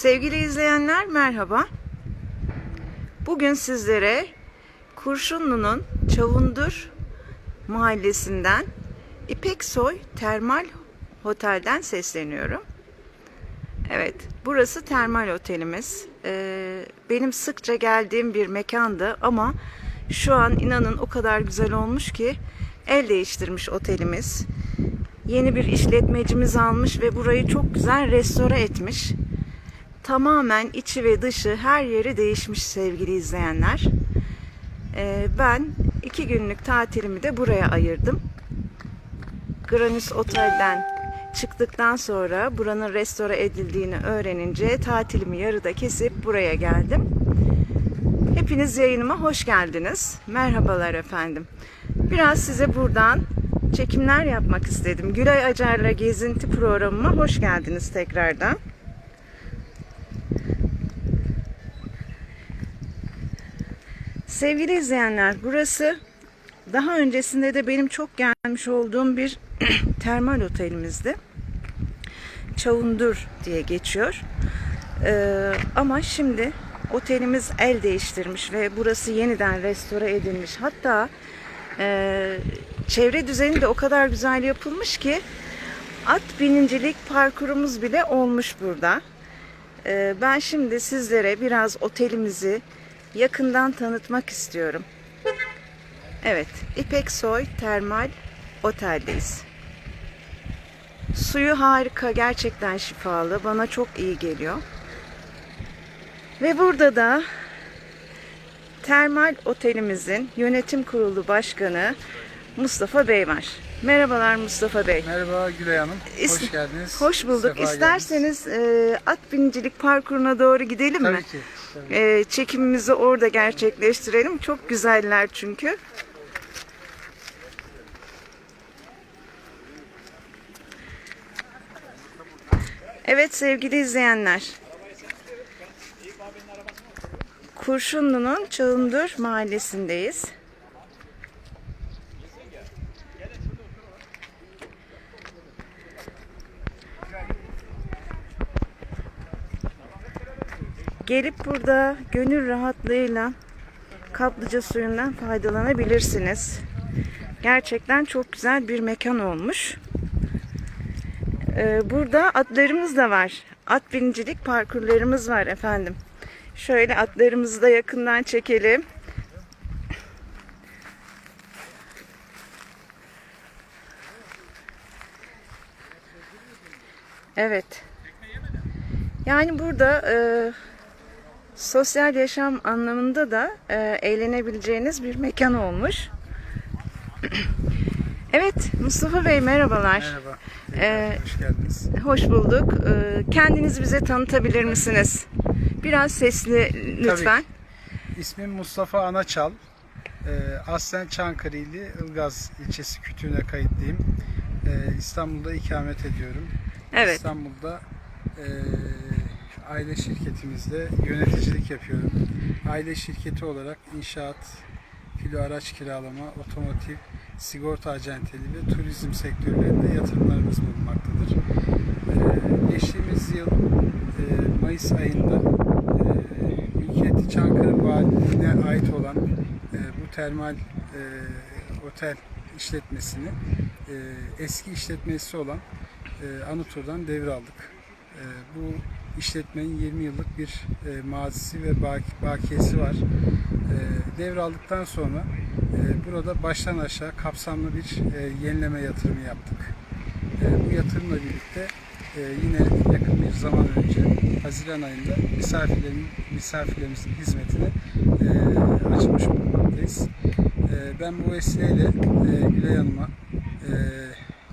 Sevgili izleyenler merhaba. Bugün sizlere Kurşunlu'nun Çavundur mahallesinden İpek Soy Termal Otel'den sesleniyorum. Evet, burası termal otelimiz. Ee, benim sıkça geldiğim bir mekandı ama şu an inanın o kadar güzel olmuş ki el değiştirmiş otelimiz. Yeni bir işletmecimiz almış ve burayı çok güzel restore etmiş. Tamamen içi ve dışı her yeri değişmiş sevgili izleyenler. Ee, ben iki günlük tatilimi de buraya ayırdım. Granus Otel'den çıktıktan sonra buranın restore edildiğini öğrenince tatilimi yarıda kesip buraya geldim. Hepiniz yayınıma hoş geldiniz. Merhabalar efendim. Biraz size buradan çekimler yapmak istedim. Gülay Acar'la gezinti programıma hoş geldiniz tekrardan. Sevgili izleyenler, burası daha öncesinde de benim çok gelmiş olduğum bir termal otelimizdi. Çavundur diye geçiyor. Ee, ama şimdi otelimiz el değiştirmiş ve burası yeniden restore edilmiş. Hatta e, çevre düzeni de o kadar güzel yapılmış ki at binincilik parkurumuz bile olmuş burada. Ee, ben şimdi sizlere biraz otelimizi yakından tanıtmak istiyorum. Evet, İpek Soy Termal Otel'deyiz. Suyu harika, gerçekten şifalı. Bana çok iyi geliyor. Ve burada da Termal Otelimizin yönetim kurulu başkanı Mustafa Bey var. Merhabalar Mustafa Bey. Merhaba Gülay Hanım. İs- Hoş geldiniz. Hoş bulduk. Sefa. İsterseniz e, at binicilik parkuruna doğru gidelim mi? Tabii ki. E, çekimimizi orada gerçekleştirelim. Çok güzeller çünkü. Evet sevgili izleyenler. Kurşunlu'nun Çağındır mahallesindeyiz. Gelip burada gönül rahatlığıyla kaplıca suyundan faydalanabilirsiniz. Gerçekten çok güzel bir mekan olmuş. Ee, burada atlarımız da var. At binicilik parkurlarımız var efendim. Şöyle atlarımızı da yakından çekelim. Evet. Yani burada e, sosyal yaşam anlamında da e, eğlenebileceğiniz bir mekan olmuş. evet Mustafa Bey merhabalar. Merhaba. Ee, Hoş geldiniz. Hoş bulduk. E, kendinizi bize tanıtabilir misiniz? Biraz sesli lütfen. İsmim Mustafa Anaçal. Ee, aslen Çankırı'lı Ilgaz ilçesi kütüğüne kayıtlıyım. Ee, İstanbul'da ikamet ediyorum. Evet. İstanbul'da e, aile şirketimizde yöneticilik yapıyorum. Aile şirketi olarak inşaat, filo araç kiralama, otomotiv, sigorta acenteliği ve turizm sektörlerinde yatırımlarımız bulunmaktadır. Ee, geçtiğimiz yıl e, Mayıs ayında e, Çankırı Valiliğine ait olan e, bu termal e, otel işletmesini eski işletmesi olan e, Anutur'dan devraldık. Bu işletmenin 20 yıllık bir e, mazisi ve baki, bakiyesi var. E, devraldıktan sonra e, burada baştan aşağı kapsamlı bir e, yenileme yatırımı yaptık. E, bu yatırımla birlikte e, yine yakın bir zaman önce Haziran ayında misafirlerin misafirlerimizin hizmetine e, açılmış bulunmaktayız. E, ben bu vesileyle e, Gülay Hanım'a e,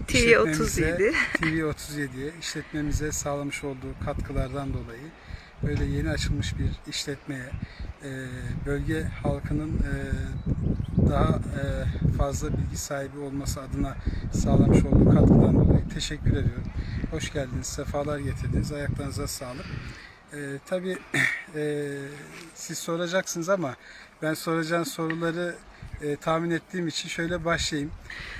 TV işletmemize- 37. TV37'ye işletmemize sağlamış olduğu katkılardan dolayı böyle yeni açılmış bir işletmeye e, bölge halkının e, daha e, fazla bilgi sahibi olması adına sağlamış olduğu katkıdan dolayı teşekkür ediyorum. Hoş geldiniz, sefalar getirdiniz. Ayaklarınıza sağlık. E, tabii e, siz soracaksınız ama ben soracağım soruları e, tahmin ettiğim için şöyle başlayayım.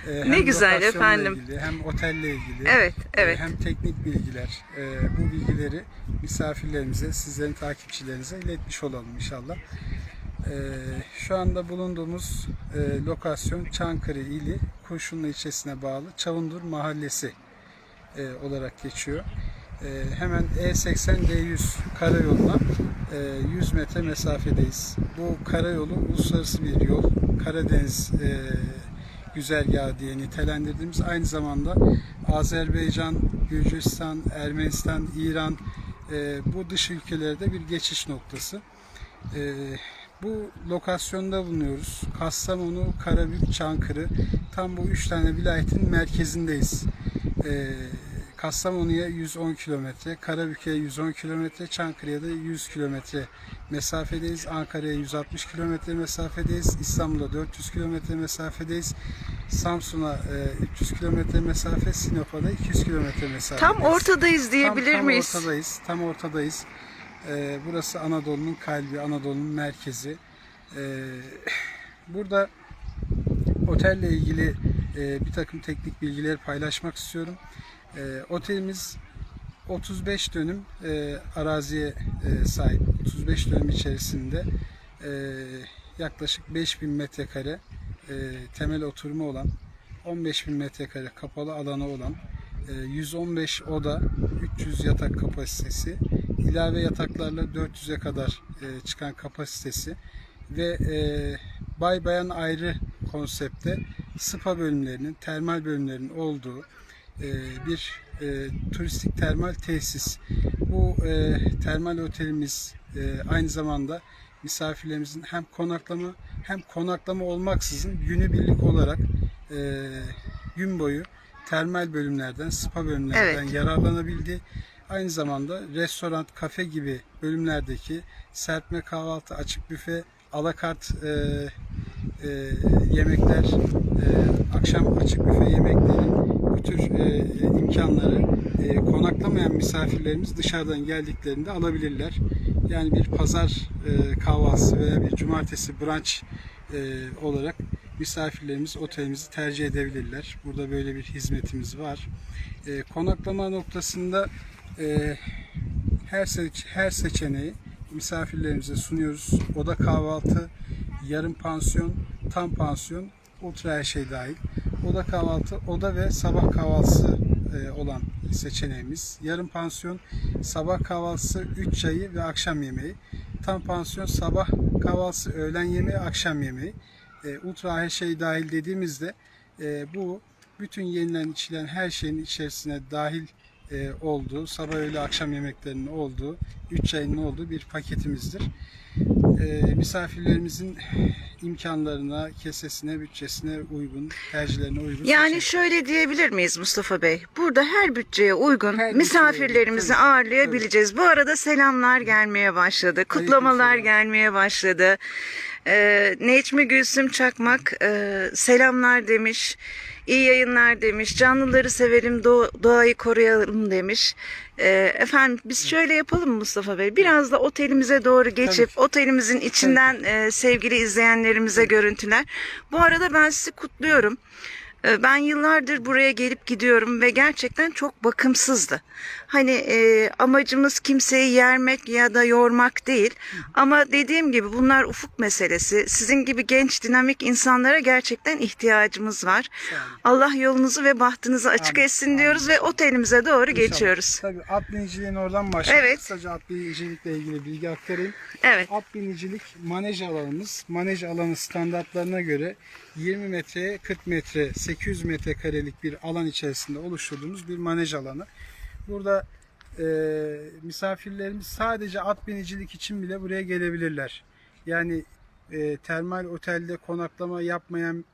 E, Ne hem güzel lokasyonla efendim. Ilgili, hem otelle ilgili. Evet, e, evet. hem teknik bilgiler. E, bu bilgileri misafirlerimize, sizlerin takipçilerinize iletmiş olalım inşallah. E, şu anda bulunduğumuz e, lokasyon Çankırı ili Kurşunlu ilçesine bağlı Çavundur Mahallesi e, olarak geçiyor. E, hemen E80 D100 karayoluna e, 100 metre mesafedeyiz. Bu karayolu uluslararası bir yol. Karadeniz e, güzergahı diye nitelendirdiğimiz aynı zamanda Azerbaycan, Gürcistan, Ermenistan, İran e, bu dış ülkelerde bir geçiş noktası. E, bu lokasyonda bulunuyoruz. Kastamonu, Karabük, Çankırı. Tam bu üç tane vilayetin merkezindeyiz. E, Kastamonu'ya 110 kilometre, Karabük'e 110 kilometre, Çankırı'ya da 100 kilometre mesafedeyiz. Ankara'ya 160 kilometre mesafedeyiz. İstanbul'a 400 kilometre mesafedeyiz. Samsun'a e, 300 kilometre mesafe, Sinop'a da 200 kilometre mesafedeyiz. Tam ortadayız diyebilir tam, tam miyiz? ortadayız. Tam ortadayız. Ee, burası Anadolu'nun kalbi, Anadolu'nun merkezi. Ee, burada otelle ilgili e, bir takım teknik bilgileri paylaşmak istiyorum. Ee, otelimiz 35 dönüm e, araziye e, sahip. 35 dönüm içerisinde e, yaklaşık 5000 metrekare e, temel oturumu olan 15.000 metrekare kapalı alanı olan e, 115 oda 300 yatak kapasitesi ilave yataklarla 400'e kadar e, çıkan kapasitesi ve e, bay bayan ayrı konsepte spa bölümlerinin termal bölümlerinin olduğu e, bir e, turistik termal tesis. Bu e, termal otelimiz e, aynı zamanda misafirlerimizin hem konaklama hem konaklama olmaksızın günübirlik olarak e, gün boyu termal bölümlerden, spa bölümlerden Evet. yararlanabildi. Aynı zamanda restoran, kafe gibi bölümlerdeki serpme kahvaltı, açık büfe, alakart e, e, yemekler, e, akşam açık büfe yemekleri, tür e, imkanları e, konaklamayan misafirlerimiz dışarıdan geldiklerinde alabilirler. Yani bir pazar e, kahvaltısı veya bir cumartesi brunch e, olarak misafirlerimiz otelimizi tercih edebilirler. Burada böyle bir hizmetimiz var. E, konaklama noktasında e, her seç, her seçeneği misafirlerimize sunuyoruz. Oda kahvaltı, yarım pansiyon, tam pansiyon, ultra her şey dahil. Oda kahvaltı, oda ve sabah kahvaltısı e, olan seçeneğimiz. Yarım pansiyon, sabah kahvaltısı, 3 çayı ve akşam yemeği. Tam pansiyon, sabah kahvaltısı, öğlen yemeği, akşam yemeği. E, ultra her şey dahil dediğimizde e, bu bütün yenilen içilen her şeyin içerisine dahil e, olduğu, sabah öğle akşam yemeklerinin olduğu, 3 çayının olduğu bir paketimizdir. E, misafirlerimizin imkanlarına, kesesine, bütçesine uygun, tercihlerine uygun. Yani şöyle diyebilir miyiz Mustafa Bey? Burada her bütçeye uygun Her bütçeye misafirlerimizi uygun, tabii, ağırlayabileceğiz. Bu arada selamlar gelmeye başladı. Kutlamalar gelmeye başladı. Ee, Necmi Gülsüm Çakmak e, selamlar demiş. İyi yayınlar demiş. Canlıları sevelim, doğa- doğayı koruyalım demiş. Ee, efendim biz şöyle yapalım Mustafa Bey? Biraz da otelimize doğru geçip ki. otelimizin içinden e, sevgili izleyenlerimize görüntüler. Bu arada ben sizi kutluyorum. Ee, Ben yıllardır buraya gelip gidiyorum ve gerçekten çok bakımsızdı. Hani e, amacımız kimseyi yermek ya da yormak değil. Ama dediğim gibi bunlar ufuk meselesi. Sizin gibi genç dinamik insanlara gerçekten ihtiyacımız var. Allah yolunuzu ve bahtınızı açık Amin, etsin diyoruz ve otelimize doğru İnşallah. geçiyoruz. Tabii at biniciliğine oradan başlayalım. Evet. Kısaca at binicilikle ilgili bilgi aktarayım. Evet. At binicilik manej alanımız. Manej alanı standartlarına göre 20 metreye 40 metre 800 metrekarelik bir alan içerisinde oluşturduğumuz bir manej alanı. Burada e, misafirlerimiz sadece at binicilik için bile buraya gelebilirler. Yani e, termal otelde konaklama yapmayan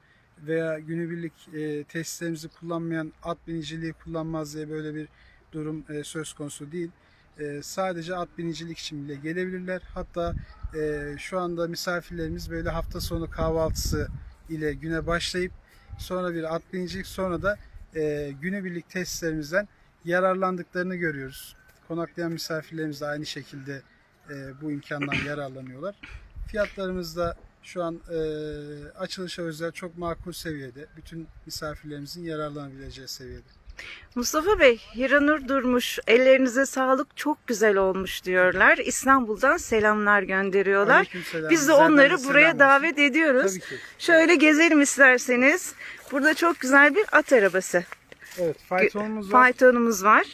veya günübirlik e, tesislerimizi kullanmayan at biniciliği kullanmaz diye böyle bir durum e, söz konusu değil. E, sadece at binicilik için bile gelebilirler. Hatta e, şu anda misafirlerimiz böyle hafta sonu kahvaltısı ile güne başlayıp sonra bir at binicilik sonra da e, günübirlik tesislerimizden yararlandıklarını görüyoruz. Konaklayan misafirlerimiz de aynı şekilde e, bu imkandan yararlanıyorlar. Fiyatlarımız da Şu an e, açılışa özel çok makul seviyede. Bütün misafirlerimizin yararlanabileceği seviyede. Mustafa Bey, Hiranur Durmuş, ellerinize sağlık çok güzel olmuş diyorlar. İstanbul'dan selamlar gönderiyorlar. Aleykümselam. Biz de onları selam buraya olsun. davet ediyoruz. Tabii ki. Şöyle gezelim isterseniz. Burada çok güzel bir at arabası. Evet, faytonumuz var. Faytonumuz var.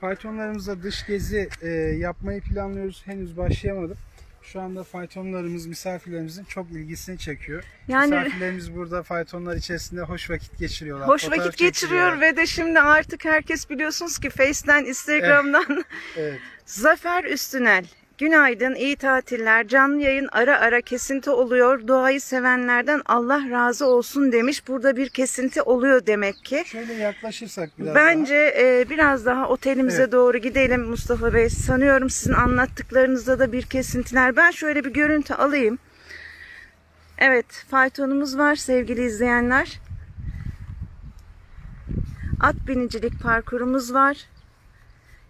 Faytonlarımızda dış gezi e, yapmayı planlıyoruz. Henüz başlayamadık. Şu anda faytonlarımız misafirlerimizin çok ilgisini çekiyor. Yani- Misafirlerimiz burada faytonlar içerisinde hoş vakit geçiriyorlar. Hoş fotoğraf vakit geçiriyor ve de şimdi artık herkes biliyorsunuz ki Face'ten, Instagram'dan Evet. Zafer Üstünel. Günaydın, iyi tatiller. Canlı yayın ara ara kesinti oluyor. Doğayı sevenlerden Allah razı olsun demiş. Burada bir kesinti oluyor demek ki. Şöyle yaklaşırsak biraz Bence e, biraz daha otelimize Evet. doğru gidelim Mustafa Bey. Sanıyorum sizin anlattıklarınızda da bir kesintiler. Ben şöyle bir görüntü alayım. Evet, faytonumuz var sevgili izleyenler. At binicilik parkurumuz var.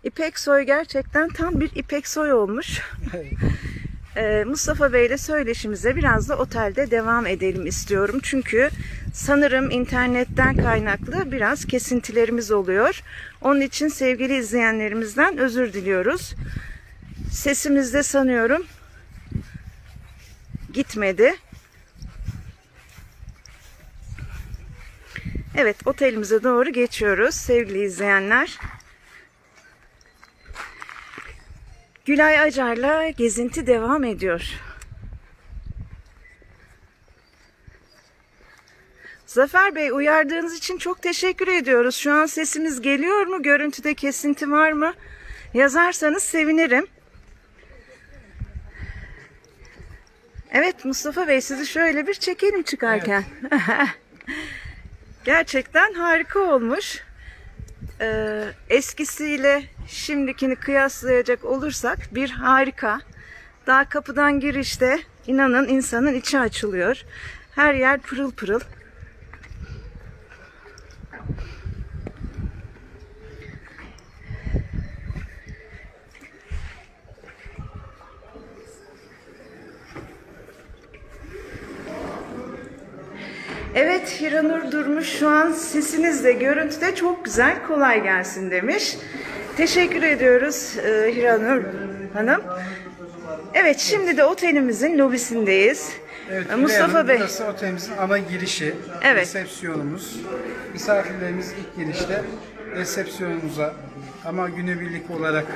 İpek Soy gerçekten tam bir İpek Soy olmuş. Ee, Mustafa Bey ile söyleşimize biraz da otelde devam edelim istiyorum. Çünkü sanırım internetten kaynaklı biraz kesintilerimiz oluyor. Onun için sevgili izleyenlerimizden özür diliyoruz. Sesimizde sanıyorum gitmedi. Evet otelimize doğru geçiyoruz sevgili izleyenler. Gülay Acar'la gezinti devam ediyor. Zafer Bey uyardığınız için çok teşekkür ediyoruz. Şu an sesimiz geliyor mu? Görüntüde kesinti var mı? Yazarsanız sevinirim. Evet Mustafa Bey sizi şöyle bir çekelim çıkarken. Gerçekten harika olmuş. Ee, eskisiyle şimdikini kıyaslayacak olursak bir harika. Daha kapıdan girişte inanın insanın içi açılıyor. Her yer pırıl pırıl. Evet Hiranur Durmuş şu an sesinizle görüntüde çok güzel kolay gelsin demiş. Teşekkür ediyoruz e, Hiranur Hanım. Evet şimdi de otelimizin lobisindeyiz. Evet, E, Mustafa Hülya Hanım, Bey. Burası otelimizin ana girişi. Evet. Resepsiyonumuz. Misafirlerimiz ilk girişte resepsiyonumuza ama günübirlik olarak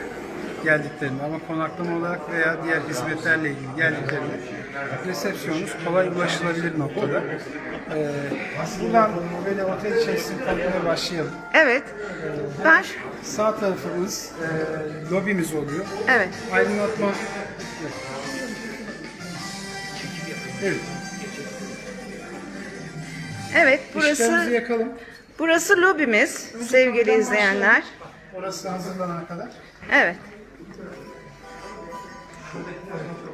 geldiklerinde ama konaklama olarak veya diğer hizmetlerle ilgili geldiklerinde resepsiyonumuz kolay ulaşılabilir noktada. Ee, buradan böyle otel içerisinde tanıtmaya başlayalım. Evet. Ben Sağ tarafımız e, lobimiz oluyor. evet. Aydınlatma Evet. Evet burası yakalım. burası lobimiz sevgili izleyenler. Orası hazırlanana kadar. Evet.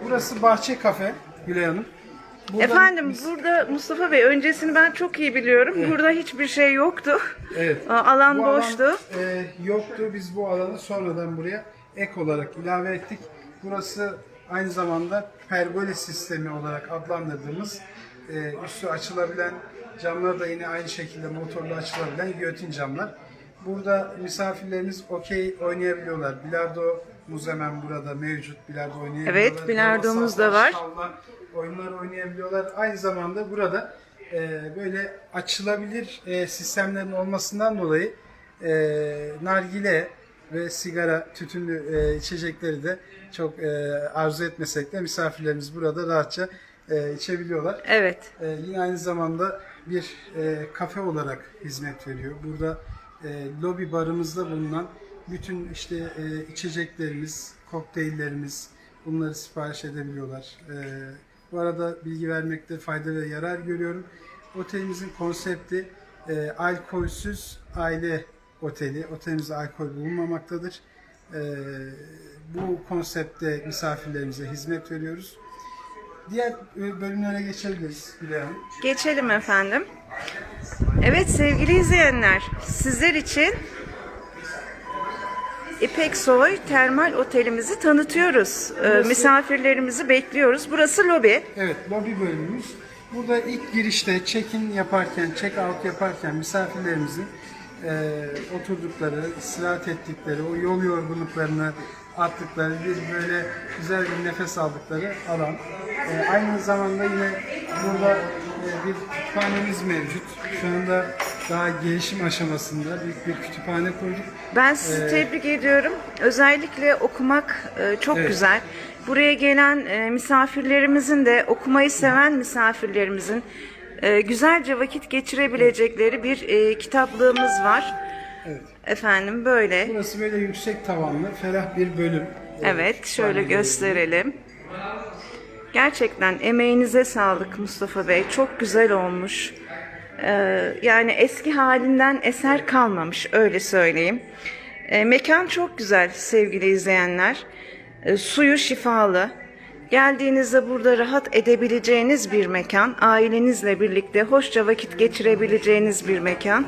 Burası Bahçe Kafe Gülay Hanım. Burada Efendim biz- burada Mustafa Bey öncesini ben çok iyi biliyorum. Burada hiçbir şey yoktu. Evet. Alan Bu boştu. alan, e, yoktu. Biz bu alanı sonradan buraya ek olarak ilave ettik. Burası aynı zamanda pergole sistemi olarak adlandırdığımız e, üstü açılabilen camlar da yine aynı şekilde motorla açılabilen giyotin camlar. Burada misafirlerimiz okey oynayabiliyorlar. Hemen burada mevcut. Bilardo oynayabiliyorlar. Evet, bilardomuz da var. Oyunlar oynayabiliyorlar. Aynı zamanda burada e, böyle açılabilir e, sistemlerin olmasından dolayı e, nargile ve sigara, tütünlü e, içecekleri de çok e, arzu etmesek de misafirlerimiz burada rahatça e, içebiliyorlar. Evet. E, yine aynı zamanda bir e, kafe olarak hizmet veriyor. Burada e, lobi barımızda bulunan bütün işte e, içeceklerimiz, kokteyllerimiz bunları sipariş edebiliyorlar. E, bu arada bilgi vermekte fayda ve yarar görüyorum. Otelimizin konsepti e, alkolsüz aile oteli. Otelimizde alkol bulunmamaktadır. E, bu konsepte misafirlerimize hizmet veriyoruz. Diğer bölümlere geçebiliriz Gülay Hanım. Geçelim efendim. Evet sevgili izleyenler, sizler için İpek Soy Termal Otelimizi tanıtıyoruz. Ee, misafirlerimizi bekliyoruz. Burası lobi. Evet, lobi bölümümüz. Burada ilk girişte check-in yaparken, check-out yaparken misafirlerimizin e, oturdukları, istirahat ettikleri, o yol yorgunluklarını attıkları, bir böyle güzel bir nefes aldıkları alan. E, aynı zamanda yine burada e, bir kütüphanemiz mevcut. Şu anda daha gelişim aşamasında büyük bir kütüphane kurduk. Ben sizi tebrik ediyorum. Özellikle okumak e, çok Evet. güzel. Buraya gelen e, misafirlerimizin de okumayı seven misafirlerimizin e, güzelce vakit geçirebilecekleri bir e, kitaplığımız var. Evet. Efendim böyle. Burası böyle yüksek tavanlı, ferah bir bölüm. Evet, şöyle gösterelim. Gerçekten emeğinize sağlık Mustafa Bey. Çok güzel olmuş. Ee, yani eski halinden eser kalmamış, öyle söyleyeyim. Ee, mekan çok güzel sevgili izleyenler. Ee, suyu şifalı. Geldiğinizde burada rahat edebileceğiniz bir mekan. Ailenizle birlikte hoşça vakit geçirebileceğiniz bir mekan.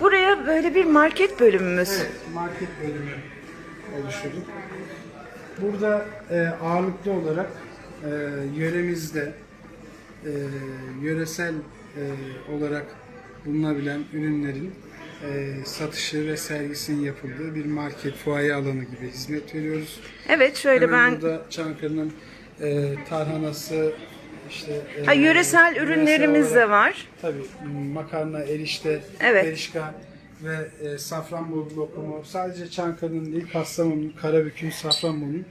Buraya böyle bir market bölümümüz. Evet, market bölümü oluşturduk. Burada e, ağırlıklı olarak e, yöremizde e, yöresel e, olarak bulunabilen ürünlerin e, satışı ve sergisinin yapıldığı bir market, fuaye alanı gibi hizmet veriyoruz. Evet şöyle Hemen ben burada Çankırı'nın e, tarhanası, işte e, Ha, yöresel ürünlerimiz olarak- de var. Tabii makarna, erişte, Evet. erişka ve e, Safranbolu lokumu sadece Çankırı'nın değil Kastamonu'nun, Karabük'ün, Safranbolu'nun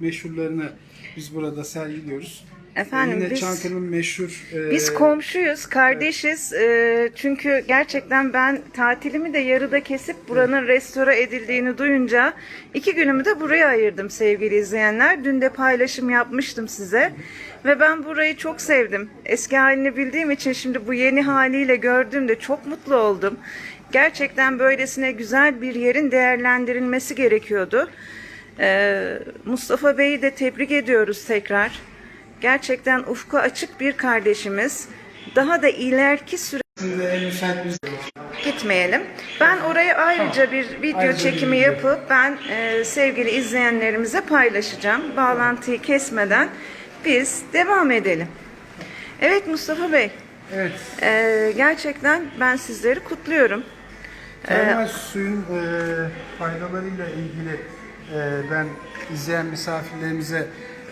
meşhurlarını biz burada sergiliyoruz. Efendim, Yine biz- Çankırı'nın meşhur e, Biz komşuyuz, kardeşiz. Ee, çünkü gerçekten ben tatilimi de yarıda kesip buranın restore edildiğini duyunca iki günümü de buraya ayırdım sevgili izleyenler. Dün de paylaşım yapmıştım size. Ve ben burayı çok sevdim. Eski halini bildiğim için şimdi bu yeni haliyle gördüğümde çok mutlu oldum. Gerçekten böylesine güzel bir yerin değerlendirilmesi gerekiyordu. Ee, Mustafa Bey'i de tebrik ediyoruz tekrar. Gerçekten ufku açık bir kardeşimiz. Daha da ileriki süre bir gitmeyelim. Ben oraya ayrıca bir video Ayrıca bir çekimi video. yapıp ben e, sevgili izleyenlerimize paylaşacağım. Bağlantıyı kesmeden biz devam edelim. Evet Mustafa Bey, Evet. e, gerçekten ben sizleri kutluyorum. Termal suyun e, faydalarıyla ilgili e, ben izleyen misafirlerimize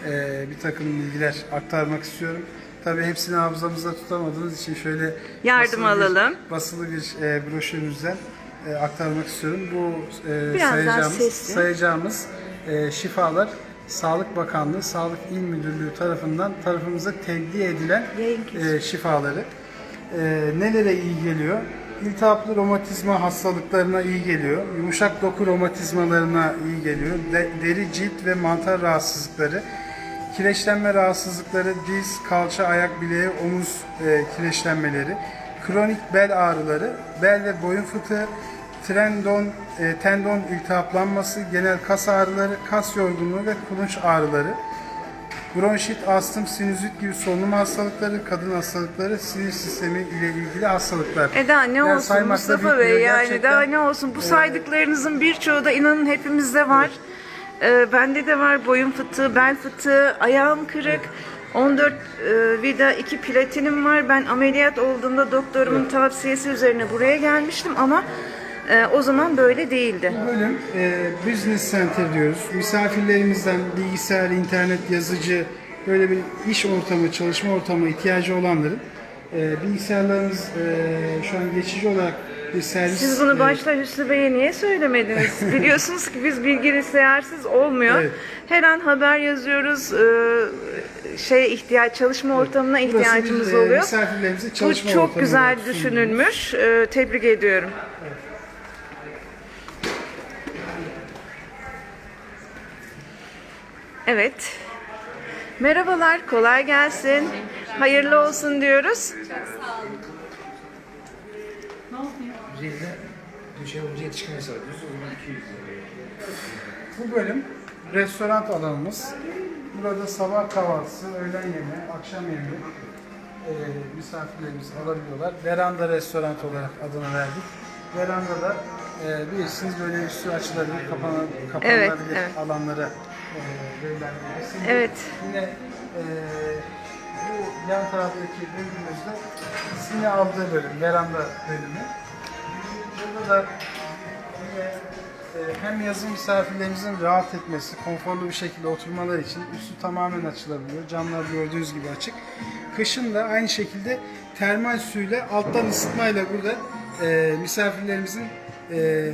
e, bir takım bilgiler aktarmak istiyorum. Tabii hepsini hafızamızda tutamadığımız için şöyle Yardım basılı bir- alalım. basılı bir e, broşürümüzden e, aktarmak istiyorum. Bu e, Biraz sayacağımız, sayacağımız e, şifalar Sağlık Bakanlığı, Sağlık İl Müdürlüğü tarafından tarafımıza tebliğ edilen e, şifaları. E, nelere iyi geliyor? İltihaplı romatizma hastalıklarına iyi geliyor. Yumuşak doku romatizmalarına iyi geliyor. De- deri, cilt ve mantar rahatsızlıkları. Kireçlenme rahatsızlıkları, diz, kalça, ayak bileği, omuz e, kireçlenmeleri. Kronik bel ağrıları, bel ve boyun fıtığı, tendon, e, tendon iltihaplanması, genel kas ağrıları, kas yorgunluğu ve kulunç ağrıları. Bronşit, astım, sinüzit gibi solunum hastalıkları, kadın hastalıkları, sinir sistemi ile ilgili hastalıklar. Eda ne Yani olsun Mustafa Bey yani daha ne olsun bu saydıklarınızın birçoğu da inanın hepimizde var. Ee, bende de var boyun fıtığı, bel fıtığı, ayağım kırık. 14 e, vida 2 platinim var. Ben ameliyat olduğumda doktorumun tavsiyesi üzerine buraya gelmiştim ama e, o zaman böyle değildi. Bu bölüm e, Business Center diyoruz. Misafirlerimizden bilgisayar, internet, yazıcı, böyle bir iş ortamı, çalışma ortamı ihtiyacı olanların e, bilgisayarlarımız e, şu an geçici olarak bir servis... Siz bunu başta Hüsnü Bey'e niye söylemediniz? Biliyorsunuz ki biz bilgisayarsiz olmuyor. Evet. Her an haber yazıyoruz. e, şeye ihtiyaç, çalışma ortamına burası ihtiyacımız e, oluyor. Misafirlerimize Bu çalışma çok ortamı güzel düşünülmüş. E, tebrik ediyorum. Evet. Merhabalar, kolay gelsin. Hayırlı olsun diyoruz. Üzerinde düşe olunca yetişkin hesabı ediyoruz. O zaman 200 lira. Bu bölüm restoran alanımız. Burada sabah kahvaltısı, öğlen yemeği, akşam yemeği e, misafirlerimiz alabiliyorlar. Veranda restoran olarak adını verdik. Verandada e, bilirsiniz böyle üstü açılabilir, kapana, Evet, kapanabilir evet. alanlara e, verilen bir resim. Evet. Yine e, bu yan taraftaki bölümümüzde sine aldığı bölüm, veranda bölümü. Burada yine e, hem yazın misafirlerimizin rahat etmesi, konforlu bir şekilde oturmaları için üstü tamamen açılabiliyor. Camlar gördüğünüz gibi açık. Kışın da aynı şekilde termal suyla alttan ısıtmayla burada e, misafirlerimizin e,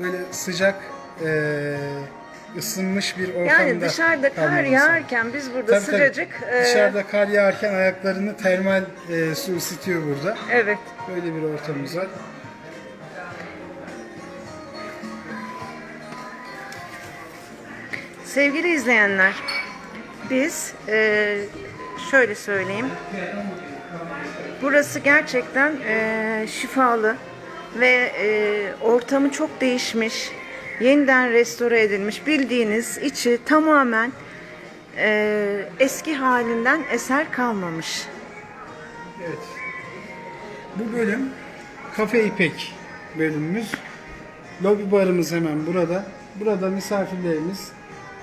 böyle sıcak e, ısınmış bir ortamda Yani dışarıda kar yağarken biz burada Tabii, tabii. sıcacık e, Dışarıda kar yağarken ayaklarını termal e, su ısıtıyor burada. evet Böyle bir ortamımız var. Sevgili izleyenler, biz e, şöyle söyleyeyim. Burası gerçekten e, şifalı ve e, ortamı çok değişmiş, yeniden restore edilmiş. Bildiğiniz içi tamamen e, eski halinden eser kalmamış. Evet. Bu bölüm Kafe İpek bölümümüz. Lobi barımız hemen burada. Burada misafirlerimiz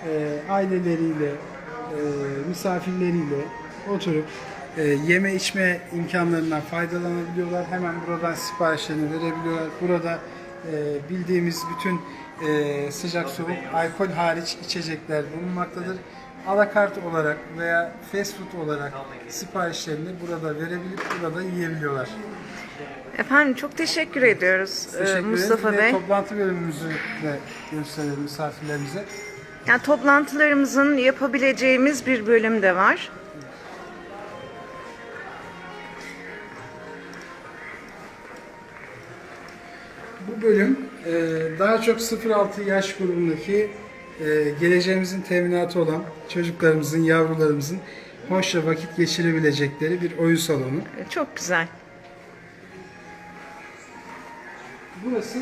e, aileleriyle, e, misafirleriyle oturup e, yeme içme imkanlarından faydalanabiliyorlar. Hemen buradan siparişlerini verebiliyorlar. Burada e, bildiğimiz bütün e, sıcak soğuk alkol hariç içecekler bulunmaktadır. Alakart olarak veya fast food olarak siparişlerini burada verebilip burada yiyebiliyorlar. Efendim çok teşekkür ediyoruz e, Teşekkür. Mustafa Bey. Toplantı bölümümüzü de gösterelim misafirlerimize. Yani toplantılarımızın yapabileceğimiz bir bölüm de var. Bu bölüm e, daha çok 0-6 yaş grubundaki e, geleceğimizin teminatı olan çocuklarımızın, yavrularımızın hoşça vakit geçirebilecekleri bir oyun salonu. Çok güzel. Burası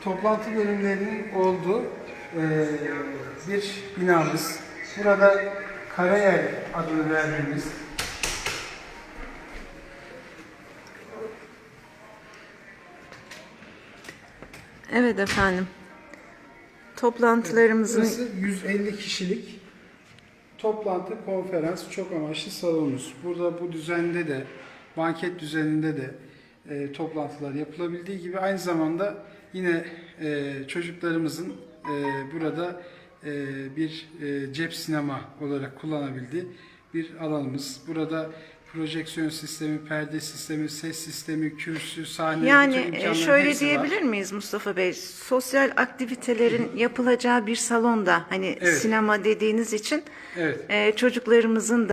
toplantı bölümlerinin olduğu e, bir binamız. Burada Karayel adını verdiğimiz Evet efendim. Toplantılarımızın Burası 150 kişilik toplantı, konferans, çok amaçlı salonumuz. Burada bu düzende de, banket düzeninde de e, toplantılar yapılabildiği gibi aynı zamanda yine e, çocuklarımızın e, burada e, bir e, cep sinema olarak kullanabildiği bir alanımız. Burada projeksiyon sistemi, perde sistemi, ses sistemi, kürsü, sahne, bütün yani imkanların e, şöyle hepsi var. diyebilir miyiz Mustafa Bey? Sosyal aktivitelerin yapılacağı bir salonda hani Evet. sinema dediğiniz için Evet. e, çocuklarımızın da